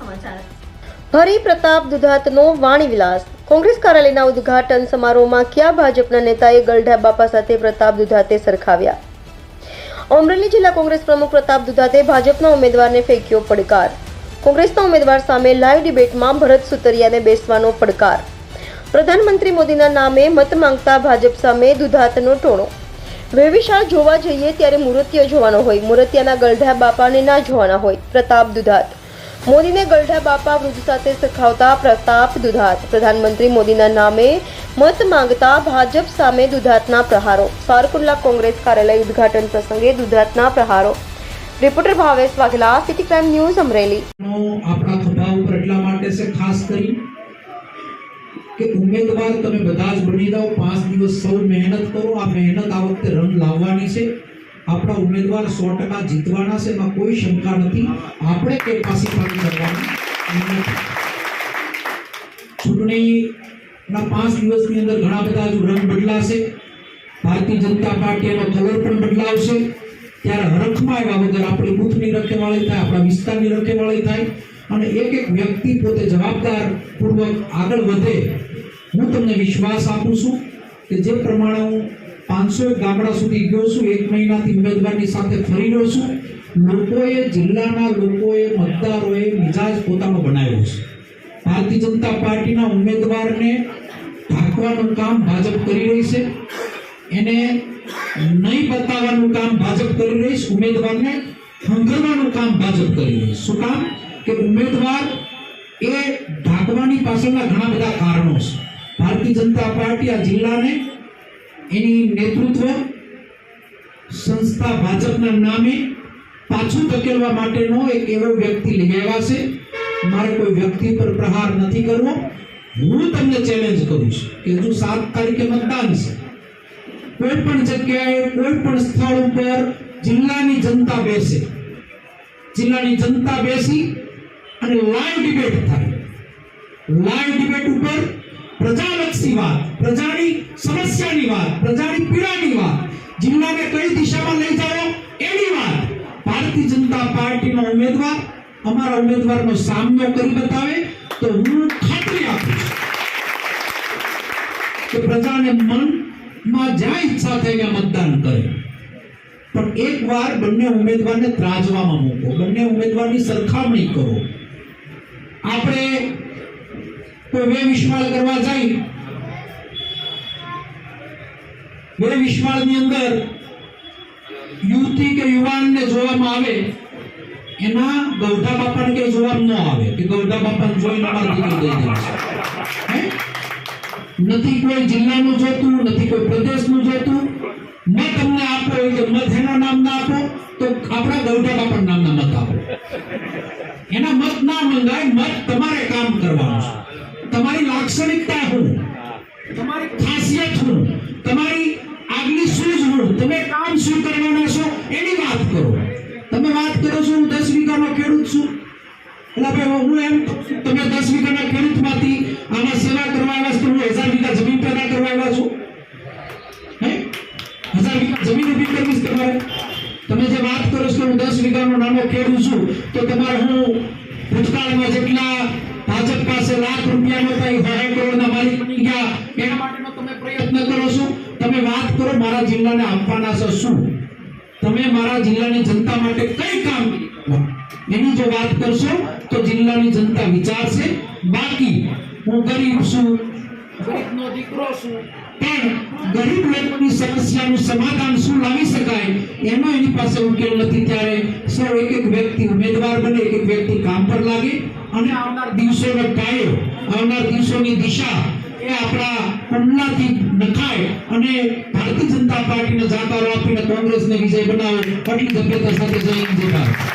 સમાચાર. હરિપ્રતાપ દુધાતનો વાણી વિલાસ. કોંગ્રેસ કાર્યાલયના ઉદ્ઘાટન સમારોહમાં ક્યાં ભાજપના નેતાએ ગલઢા બાપા સાથે પ્રતાપ દુધાતે સરખાવ્યા? અમરેલી જિલ્લા કોંગ્રેસ પ્રમુખ પ્રતાપ દુધાતે ભાજપના ઉમેદવારને ફેંક્યો પડકાર. કોંગ્રેસના ઉમેદવાર સામે લાઈવ ડિબેટમાં ભરત સુતરિયાને બેસવાનો પડકાર. પ્રધાનમંત્રી મોદીના નામે મત માંગતા ભાજપ સામે દુધાતનો ટોણો. વેવિશાળ જોવા જઈએ ત્યારે મૂર્તિઓ જોવાનો હોય. મૂર્તિયાના ગલઢા બાપાને ના જોવાના હોય. પ્રતાપ દુધાત. મોદીને ગલઢા બાપા વૃદ્ધ સાથે સખાવતા પ્રતાપ દુધાત. પ્રધાનમંત્રી મોદીના નામે મત માંગતા ભાજપ સામે દુધાતના પ્રહારો. સારકુલ્લા કોંગ્રેસ કાર્યાલય ઉદ્ઘાટન પ્રસંગે દુધાતના પ્રહારો. Reporter Bhavesh Vaghela, city crime news Amreli. આપણા ખભા ઉપર એટલા માટે છે, ખાસ કરી કે ઉમેદવાર તમે બધા જ બની જાઓ, પાંચ દિવસ સૌ મહેનત કરો, આ મહેનત આ વખતે રન લાવવાની છે. આપણા ઉમેદવાર સો ટકા જીતવાના છે, એમાં કોઈ શંકા નથી. આપણે કેપાસિટી કરવાની નથી ચૂંટણીના પાંચ દિવસની અંદર ઘણા બધા રંગ બદલાશે. ભારતીય જનતા પાર્ટીનો કલર પણ બદલાવશે. ત્યારે હરખમાં આવ્યા વગર આપણી બૂથની રખેવાળી થાય, આપણા વિસ્તારની રખેવાળી થાય. અને એક એક વ્યક્તિ પોતે જવાબદાર પૂર્વક આગળ વધે. હું તમને વિશ્વાસ આપું છું કે જે પ્રમાણે હું પાંચસો ગામડા સુધી ગયો છું, એક મહિનાથી ઉમેદવારની સાથે ફરી રહ્યો છું, લોકોએ, જિલ્લાના લોકોએ, મતદારોએ મિજાજ પોતાનો બનાવ્યો છે. ભારતીય જનતા પાર્ટીના ઉમેદવારને ઢાંકવાનું કામ ભાજપ કરી રહી છે. એને નહીં બતાવવાનું કામ ભાજપ કરી રહી છે, ઉમેદવારને હંગરવાનું કામ ભાજપ કરી રહી શું કામ? કે ઉમેદવાર એ ઢાંકવાની પાછળના ઘણા બધા કારણો છે. ભારતીય જનતા પાર્ટી આ જિલ્લાને એની નેતૃત્વ સંસ્થા ભાજપના નામે પાછું ધકેલવા માટેનો એક એવો વ્યક્તિ લઈ છે મારે કોઈ વ્યક્તિ પર પ્રહાર નથી કરવો. હું તમને ચેલેન્જ કરું છું કે હજુ સાત તારીખે મતદાન છે. કોઈ પણ જગ્યાએ, કોઈ પણ સ્થળ ઉપર જિલ્લાની જનતા બેસે. જિલ્લાની જનતા બેસી અને લાઈવ ડિબેટ થાય. લાઈવ ડિબેટ ઉપર પ્રજાલક્ષી વાત, પ્રજાની સમસ્યાની વાત, પ્રજાની પીડાની વાત. જિલ્લાને કઈ દિશામાં લઈ જાઓ એની વાત. ભારતીય જનતા પાર્ટીનો ઉમેદવાર અમારા ઉમેદવારનો સામનો કરી બતાવે તો હું ખાતરી આપું છું કે પ્રજાને મનમાં જ્યાં ઈચ્છા ત્યાં મતદાન કરે. પણ એકવાર બંને ઉમેદવારને ત્રાજવામાં મૂકો, બંને ઉમેદવારની સરખામણી કરો. આપણે કોઈ બે વિશ્વાળ કરવા જાય બે વિશ્વાળની અંદર યુવતી કે યુવાનને જોવામાં આવે એના ગૌઢા બાપાને કે જોવામાં ન આવે કે ગૌઢા બાપાને જોઈને અમારી દીકરી દઈ દેશે હે નથી કોઈ જિલ્લાનું જોતું નથી કોઈ પ્રદેશનું જોતું મત તમને આપો હોય કે મત એના નામના આપો, તો આપણા ગૌઢા બાપા નામના મત આપો. એના મત ના મંગાય, મત તમારે કામ કરવાનું છે. તમારી લાક્ષણિકતા હું તમારી ખાસિયત હું તમારી આગલી સૂઝ હું તમે કામ શું કરવાના છો એની વાત કરો. તમે વાત કરો છો, હું દસ વીઘાનો ખેડૂત છું. એટલે ભાઈ હું એમ તમે દસ વીઘાના ખેડૂતમાંથી આમાં સેવા કરવા આવ્યા છો હું હજાર વીઘા જમીન પેદા કરવા છું. હે? હજાર વીઘા જમીન ઊભી કરવી તમે જે વાત કરો છો હું દસ વીઘાનો નાનો ખેડૂત છું, તો તમારે હું ભૂતકાળમાં જેટલા ભાજપ પાસે માટેનો તમે મારા જિલ્લાને આપવાના જિલ્લાની જનતા માટે કઈ કામ એની જો વાત કરશો, તો જિલ્લાની જનતા વિચારશે, બાકી હું ગરીબ છું ગરીબનો દીકરો છું પણ ગરીબ લોકોની સમસ્યાનું સમાધાન શું લાવી શકાય? એનો એની પાસે ઉકેલ નથી ત્યારે સૌ એક એક વ્યક્તિ ઉમેદવાર બને એક એક વ્યક્તિ કામ પર લાગે અને આવનાર દિવસોનો પાયો આવનાર દિવસોની દિશા એ આપણા કુંડલાથી નખાય અને ભારતીય જનતા પાર્ટીને જાકારો આપીને કોંગ્રેસને વિજય બનાવે આટલી સભ્યતા સાથે જય જય